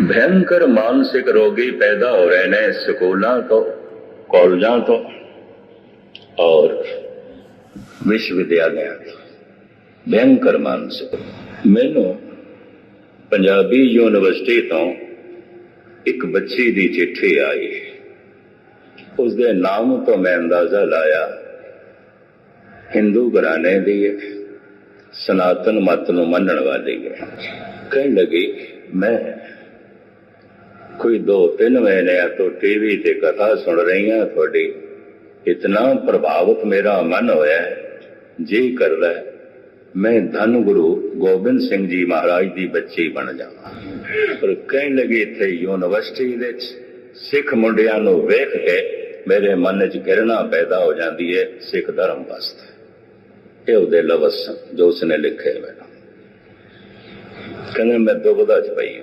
भयंकर मानसिक रोगी पैदा हो रहे हैं स्कूलों तो कॉलेजों तो और विश्वविद्यालय तो भयंकर मानसिक मैनू पंजाबी यूनिवर्सिटी तो एक बच्ची की चिट्ठी आई उसके नाम तो मैं अंदाजा लाया हिंदू घराने की सनातन मत ਨੂੰ ਮੰਨਣ ਵਾਲੀ ਹੈ ਕਹਿਣ ਲੱਗੀ ਮੈਂ ਕੋਈ ਦੋ ਤਿੰਨ ਮਹੀਨਿਆਂ ਤੋਂ ਟੀਵੀ ਤੇ ਕਥਾ ਸੁਣ ਰਹੀ ਤੁਹਾਡੀ। ਇਤਨਾ ਪ੍ਰਭਾਵਿਤ ਮੇਰਾ ਮਨ ਹੋਇਆ ਜੀ ਕਰਦਾ ਮੈਂ ਧੰਨ ਗੁਰੂ ਗੋਬਿੰਦ ਸਿੰਘ ਜੀ ਮਹਾਰਾਜ ਦੀ ਬੱਚੀ ਬਣ ਜਾਵਾਂ। ਪਰ ਕਹਿਣ ਲੱਗੀ ਇੱਥੇ ਯੂਨੀਵਰਸਿਟੀ ਦੇ ਸਿੱਖ ਮੁੰਡਿਆਂ ਨੂੰ ਵੇਖ ਕੇ ਮੇਰੇ ਮਨ 'ਚ ਘਿਰਣਾ ਪੈਦਾ ਹੋ ਜਾਂਦੀ ਹੈ, ਸਿੱਖ ਧਰਮ ਵਾਸਤੇ। ਇਹ ਉਹਦੇ ਲਫ਼ਜ਼ ਜੋ ਉਸਨੇ ਲਿਖੇ ਮੈਨੂੰ ਕਹਿੰਦੇ ਮੈਂ ਦੁਬਦਾ ਚ ਪਈ